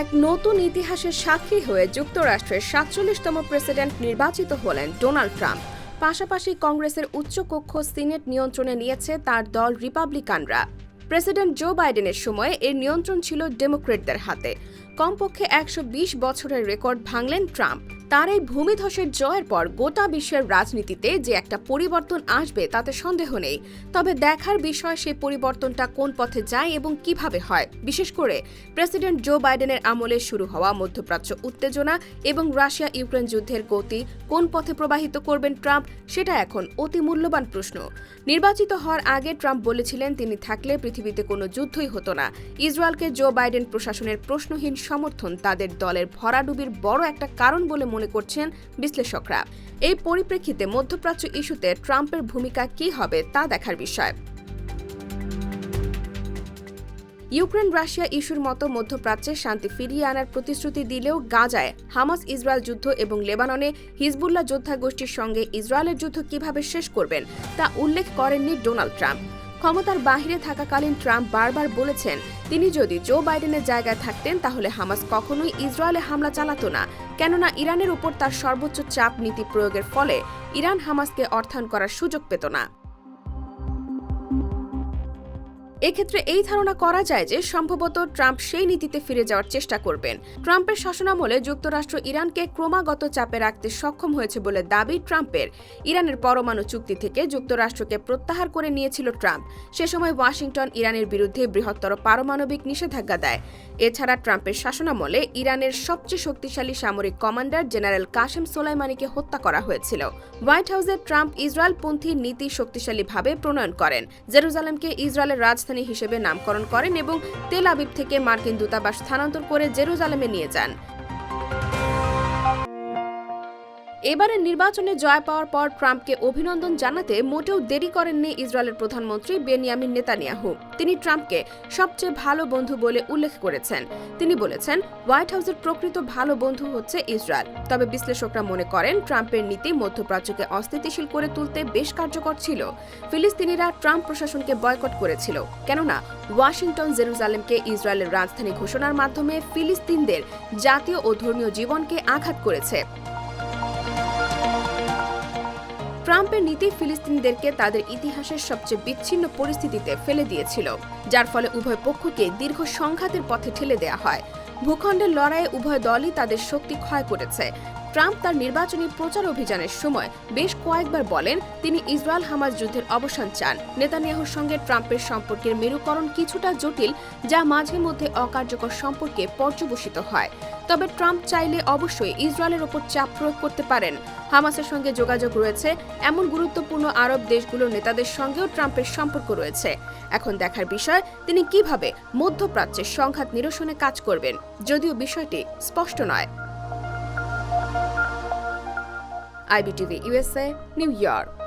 এক নতুন ইতিহাসের সাক্ষী হয়ে যুক্তরাষ্ট্রের সাতচল্লিশতম প্রেসিডেন্ট নির্বাচিত হলেন ডোনাল্ড ট্রাম্প। পাশাপাশি কংগ্রেসের উচ্চকক্ষ সিনেট নিয়ন্ত্রণে নিয়েছে তার দল রিপাবলিকানরা। প্রেসিডেন্ট জো বাইডেনের সময় এর নিয়ন্ত্রণ ছিল ডেমোক্রেটদের হাতে। কমপক্ষে একশো বিশ বছরের রেকর্ড ভাঙলেন ট্রাম্প। তার এই ভূমিধসের জয়ের পর গোটা বিশ্বের রাজনীতিতে যে একটা পরিবর্তন আসবে তাতে সন্দেহ নেই। তবে দেখার বিষয় সেই পরিবর্তনটা কোন পথে যায় এবং কীভাবে হয়। বিশেষ করে প্রেসিডেন্ট জো বাইডেনের আমলে শুরু হওয়া মধ্যপ্রাচ্য উত্তেজনা এবং রাশিয়া ইউক্রেন যুদ্ধের গতি কোন পথে প্রবাহিত করবেন ট্রাম্প, সেটা এখন অতি মূল্যবান প্রশ্ন। নির্বাচিত হওয়ার আগে ট্রাম্প বলেছিলেন তিনি থাকলে পৃথিবীতে কোনো যুদ্ধই হতো না। ইসরায়েলকে জো বাইডেন প্রশাসনের প্রশ্নহীন সমর্থন তাদের দলের ভরাডুবির বড় একটা কারণ বলে মনে করছেন বিশ্লেষকরা। এই পরিপ্রেক্ষিতে মধ্যপ্রাচ্য ইস্যুতে ট্রাম্পের ভূমিকা কি হবে তা দেখার বিষয়। ইউক্রেন রাশিয়া ইস্যুর মতো মধ্যপ্রাচ্যে শান্তি ফিরিয়ে আনার প্রতিশ্রুতি দিলেও গাজায় হামাস ইসরায়েল যুদ্ধ এবং লেবাননে হিজবুল্লাহ যোদ্ধা গোষ্ঠীর সঙ্গে ইসরায়েলের যুদ্ধ কীভাবে শেষ করবেন তা উল্লেখ করেননি ডোনাল্ড ট্রাম্প। ক্ষমতার বাহিরে থাকাকালীন ট্রাম্প বারবার বলেছেন, তিনি যদি জো বাইডেনের জায়গায় থাকতেন তাহলে হামাস কখনোই ইসরায়েলে হামলা চালাতো না। কেননা ইরানের উপর তার সর্বোচ্চ চাপ নীতি প্রয়োগের ফলে ইরান হামাসকে অর্থায়ন করার সুযোগ পেত না। এক্ষেত্রে এই ধারণা করা যায় যে সম্ভবত ট্রাম্প সেই নীতিতে ফিরে যাওয়ার চেষ্টা করবেন। ট্রাম্পের শাসনামলে যুক্তরাষ্ট্র ইরানকে ক্রমাগত চাপে রাখতে সক্ষম হয়েছে বলে দাবি ট্রাম্পের। ইরানের পরমাণু চুক্তি থেকে যুক্তরাষ্ট্রকে প্রত্যাহার করে নিয়েছিল ট্রাম্প। সে সময় ওয়াশিংটন ইরানের বিরুদ্ধে বৃহত্তর পারমাণবিক নিষেধাজ্ঞা দেয়। এছাড়া ট্রাম্পের শাসনামলে ইরানের সবচেয়ে শক্তিশালী সামরিক কমান্ডার জেনারেল কাশেম সোলাইমানিকে হত্যা করা হয়েছিল। হোয়াইট হাউসে ট্রাম্প ইসরায়েলপন্থী নীতি শক্তিশালীভাবে প্রণয়ন করেন। জেরুজালেমকে ইসরায়েলের রাজধানী রাজধানী হিসেবে নামকরণ করেন এবং তেল আবিব থেকে মার্কিন দূতাবাস স্থানান্তর করে জেরুজালেমে নিয়ে যান। এবারের নির্বাচনে জয় পাওয়ার পর ট্রাম্পকে অভিনন্দন জানাতে মোটেও দেরি করেননি ইসরায়েলের প্রধানমন্ত্রী বেনিয়ামিন নেতানিয়াহু। তিনি ট্রাম্পকে সবচেয়ে ভালো বন্ধু বলে উল্লেখ করেছেন। তিনি বলেছেন, হোয়াইট হাউসের প্রকৃত ভালো বন্ধু হচ্ছে ইসরায়েল। তবে বিশ্লেষকরা মনে করেন, ট্রাম্পের নীতি মধ্যপ্রাচ্যকে অস্থিতিশীল করে তুলতে বেশ কার্যকর ছিল। ফিলিস্তিনিরা ট্রাম্প প্রশাসনকে বয়কট করেছিল। কেননা, ওয়াশিংটন, জেরুজালেমকে ইসরায়েলের রাজধানী ঘোষণার মাধ্যমে ফিলিস্তিনদের জাতীয় ও ধর্মীয় জীবনকে আঘাত করেছে। ট্রাম্পের নীতি ফিলিস্তিনিদেরকে তাদের ইতিহাসের সবচেয়ে বিচ্ছিন্ন পরিস্থিতিতে ফেলে দিয়েছিল, যার ফলে উভয় পক্ষকে দীর্ঘ সংঘাতের পথে ঠেলে দেয়া হয়। ভূখণ্ডের লড়াইয়ে উভয় দলই তাদের শক্তি ক্ষয় করেছে। ট্রাম্প তার নির্বাচনী প্রচার অভিযানের সময় বেশ কয়েকবার বলেন, তিনি ইসরায়েল হামাজ যুদ্ধের অবসান চান। নেতানিয়াহুর সঙ্গে ট্রাম্পের সম্পর্কের মেরুকরণ কিছুটা জটিল, যা মাঝে মধ্যে অকার্যকর সম্পর্কে পর্যবসিত হয়। তবে ট্রাম্প চাইলে অবশ্যই ইসরায়েলের ওপর চাপ প্রয়োগ করতে পারেন। হামাসের সঙ্গে যোগাযোগ রয়েছে এমন গুরুত্বপূর্ণ আরব দেশগুলোর নেতাদের সঙ্গেও ট্রাম্পের সম্পর্ক রয়েছে। এখন দেখার বিষয় তিনি কীভাবে মধ্যপ্রাচ্যের সংঘাত নিরসনে কাজ করবেন যদিও বিষয়টি স্পষ্ট নয়। IBTV USA, new York.